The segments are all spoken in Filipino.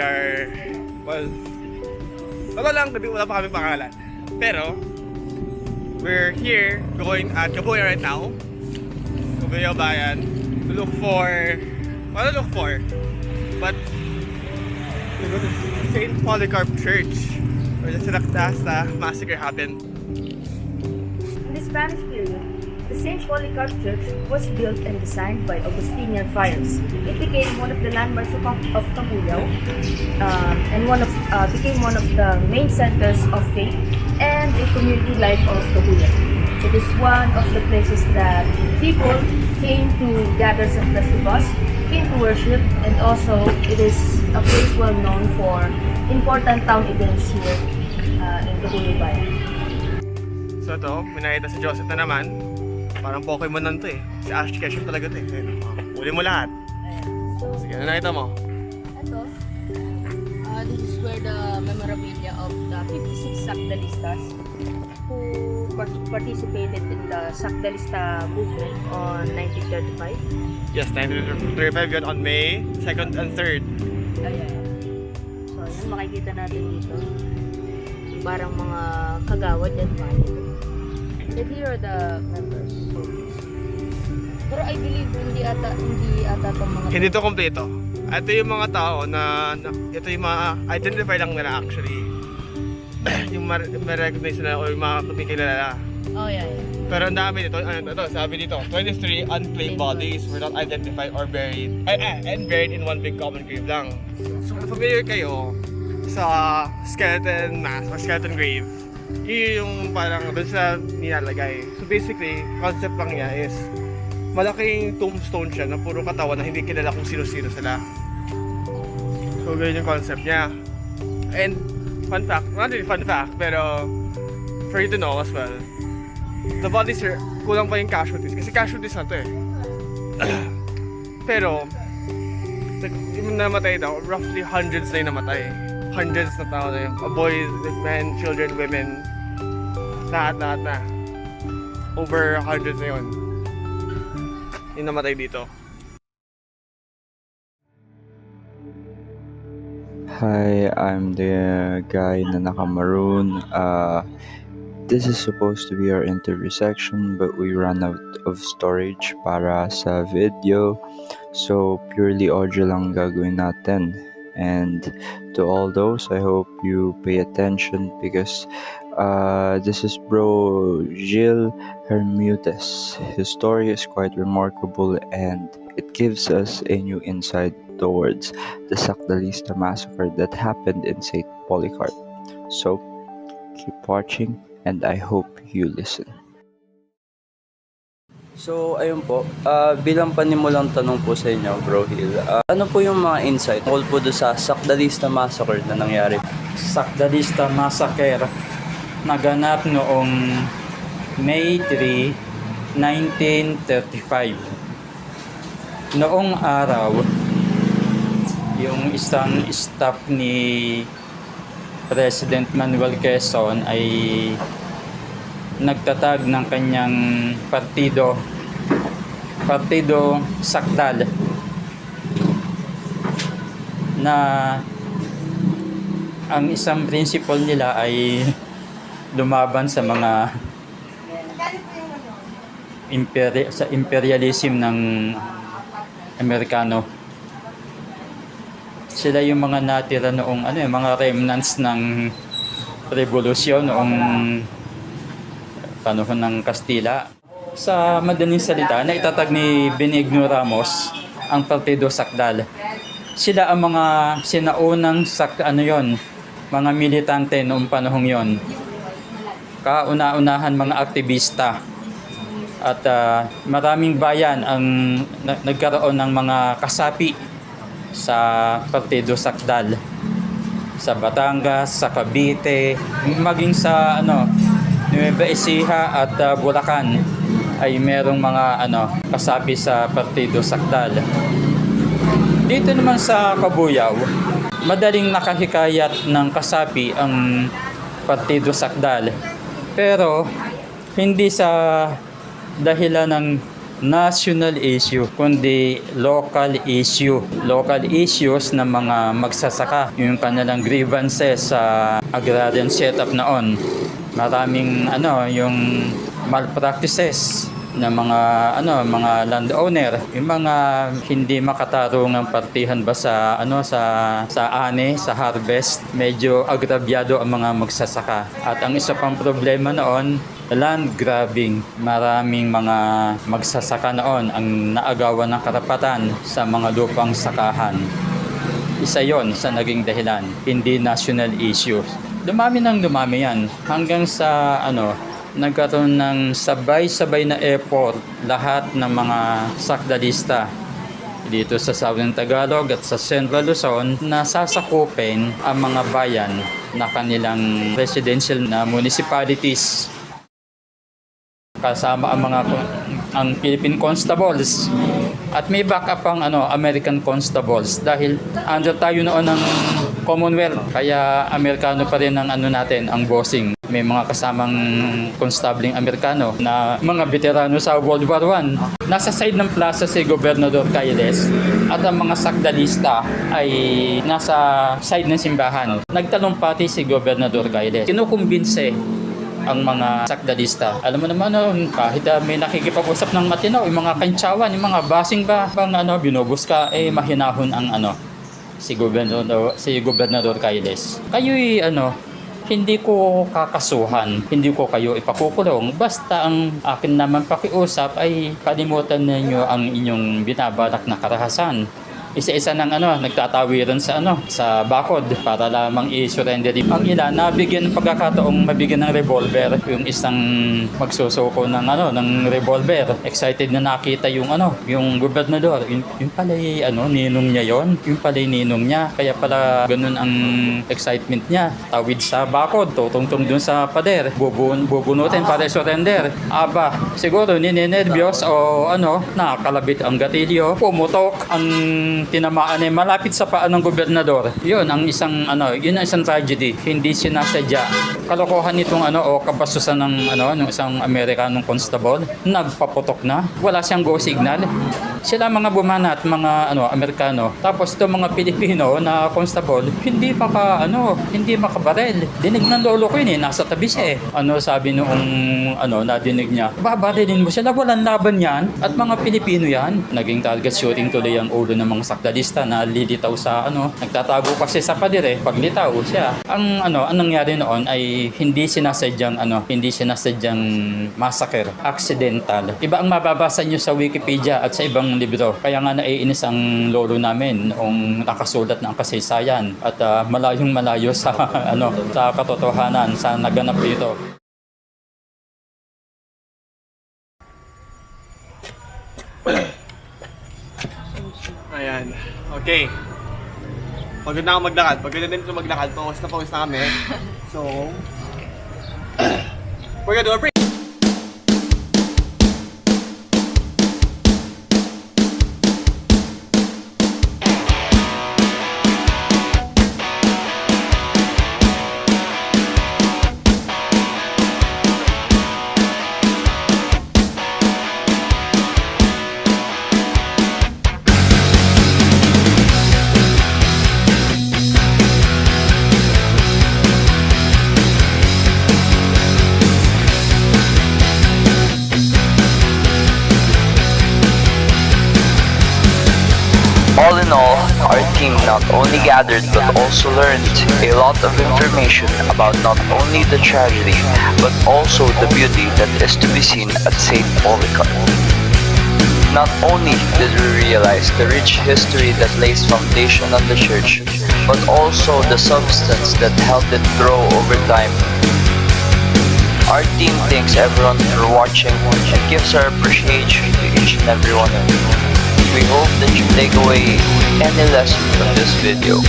are, well, wala lang, wala pa kami pangalan. Pero, we're here going at Kabuya right now. Kabuya Bayan to look for, what to look for? But, to go to St. Polycarp Church where the Sinakdasta massacre happened. In the Spanish period. The St. Polycarp Church was built and designed by Augustinian friars. It became one of the landmarks of, of Cabuyao um, and one of uh, became one of the main centers of faith and the community life of Cabuyao. It is one of the places that people came to gather sa festivals, came to worship, and also it is a place well known for important town events here uh, in Bayan. So ito, minahita si Joseph na naman. Parang Pokemon nan to eh. Si Ash Ketchum talaga to eh. Ayun, oh. Uli mo lahat. Sige, ano nakita mo? Ito, uh, this is where the memorabilia of the 56 Sakdalistas who part- participated in the Sakdalista movement on 1935. Yes, 1935 yun on May 2nd and 3rd. Ayan. So, yan makikita natin dito. Parang mga kagawad yan pa. And here are the members. Pero I believe hindi ata hindi ata tong mga Hindi to kompleto. Ito yung mga tao na, na ito yung mga identify lang nila actually. yung ma- ma-recognize na o yung mga kumikilala. Oh yeah, yeah. Pero ang dami dito, ano ito, sabi dito, 23 unclaimed bodies were not identified or buried, eh, eh, and buried in one big common grave lang. So familiar kayo sa skeleton mass or skeleton grave, yung parang doon sa nilalagay. So basically, concept lang niya is malaking tombstone siya na puro katawan na hindi kilala kung sino-sino sila. So ganyan yung concept niya. And fun fact, not really fun fact, pero for you to know as well, the bodies are kulang pa yung casualties. Kasi casualties na to eh. Pero, namatay daw, roughly hundreds na yung namatay. Hundreds na tao na yun. Boys, men, children, women. Lahat, lahat na. Over hundreds na yun. Yung namatay dito. Hi, I'm the guy na naka-maroon. Uh, this is supposed to be our interview section, but we ran out of storage para sa video. So, purely audio lang gagawin natin. And to all those, I hope you pay attention because uh, this is bro Gilles Hermutes. His story is quite remarkable and it gives us a new insight towards the Sakdalista massacre that happened in St. Polycarp. So, keep watching and I hope you listen. So, ayun po, ah, bilang panimulang tanong po sa inyo, Bro Hill, ah, ano po yung mga insight tungkol po doon sa Sakdalista massacre na nangyari? Sakdalista Massacre naganap noong May 3, 1935. Noong araw, yung isang staff ni President Manuel Quezon ay nagtatag ng kanyang partido Partido Sakdal na ang isang principle nila ay lumaban sa mga imperi- sa imperialism ng Amerikano. Sila yung mga natira noong ano yung mga remnants ng revolusyon noong panahon ng Kastila. Sa madaling salita, na itatag ni Benigno Ramos ang Partido Sakdal. Sila ang mga sinaunang sak ano yon, mga militante noong panahong yon. Kauna-unahan mga aktivista at ah, maraming bayan ang na- nagkaroon ng mga kasapi sa Partido Sakdal sa Batangas, sa Cavite, maging sa ano Nueva Ecija at ah, Bulacan ay merong mga ano kasapi sa Partido Sakdal. Dito naman sa Kabuyao, madaling nakahikayat ng kasapi ang Partido Sakdal. Pero hindi sa dahilan ng national issue, kundi local issue. Local issues ng mga magsasaka, yung kanilang grievances sa agrarian setup noon. Maraming ano, yung malpractices ng mga ano mga landowner. Yung mga hindi makatarungang partihan ba sa ano sa sa ani sa harvest medyo agrabyado ang mga magsasaka. At ang isa pang problema noon land grabbing. Maraming mga magsasaka noon ang naagawan ng karapatan sa mga lupang sakahan. Isa yon sa naging dahilan, hindi national issue. Dumami nang dumami yan. Hanggang sa ano, nagkaroon ng sabay-sabay na effort lahat ng mga sakdalista dito sa Southern Tagalog at sa Central Luzon na sasakupin ang mga bayan na kanilang residential na municipalities. Kasama ang mga ang Philippine Constables at may backup pang ano American Constables dahil under tayo noon ng Commonwealth kaya Amerikano pa rin ang ano natin ang bossing may mga kasamang konstabling Amerikano na mga veterano sa World War I. Nasa side ng plaza si Gobernador Cailes at ang mga sakdalista ay nasa side ng simbahan. Nagtalumpati si Gobernador Cailes. Kinukumbinse ang mga sakdalista. Alam mo naman, no, kahit uh, may nakikipag-usap ng matino, yung mga kantsawan, yung mga basing ba, bang ano, binubos ka, eh mahinahon ang ano, si Gobernador, si Gobernador Cailes. Kayo'y ano, hindi ko kakasuhan, hindi ko kayo ipakukulong. Basta ang akin naman pakiusap ay kalimutan ninyo ang inyong binabalak na karahasan isa-isa ng ano, nagtatawiran sa ano, sa bakod para lamang i-surrender. Ang ilan nabigyan ng pagkakataong mabigyan ng revolver, yung isang magsusuko ng ano, ng revolver. Excited na nakita yung ano, yung gobernador. Yung, yung pala ano, ninong niya yon, yung pala ninong niya. Kaya pala ganun ang excitement niya. Tawid sa bakod, tutungtong dun sa pader. Bubun, bubunutin para surrender. Aba, siguro ninenervyos o ano, nakakalabit ang gatilyo, pumutok ang tinamaan eh malapit sa paa ng gobernador. Yun ang isang ano, yun ang isang tragedy. Hindi sinasadya. Kalokohan nitong ano o kabastusan ng ano ng isang Amerikanong constable, nagpaputok na. Wala siyang go signal. Sila mga bumanat, mga ano Amerikano. Tapos itong mga Pilipino na constable, hindi maka ano, hindi makabarel. Dinig ng lolo ko yun eh, nasa tabi siya eh. Ano sabi noong ano nadinig niya, babarilin mo sila, walang laban yan. At mga Pilipino yan. Naging target shooting tuloy ang ulo ng mga sakdalista na lilitaw sa ano, nagtatago kasi sa pader eh, paglitaw siya. Ang ano, ang nangyari noon ay hindi sinasadyang ano, hindi sinasadyang massacre, accidental. Iba ang mababasa nyo sa Wikipedia at sa ibang libro. Kaya nga naiinis ang lolo namin noong nakasulat ng kasaysayan at ah, malayong malayo sa ano, sa katotohanan sa naganap dito. Ayan. Okay. Pagod na ako maglakad. Pagod na din ito maglakad. Pause na pause na kami. So, we're gonna do a break. Team not only gathered but also learned a lot of information about not only the tragedy but also the beauty that is to be seen at St. Polycarp. Not only did we realize the rich history that lays foundation on the church, but also the substance that helped it grow over time. Our team thanks everyone for watching and gives our appreciation to each and every one of you. We hope that you take away any lesson from this video.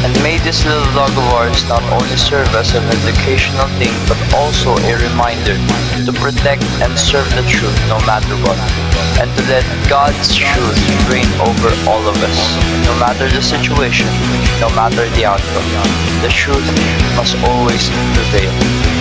And may this little vlog of ours not only serve as an educational thing but also a reminder to protect and serve the truth no matter what. And to let God's truth reign over all of us. No matter the situation, no matter the outcome, the truth must always prevail.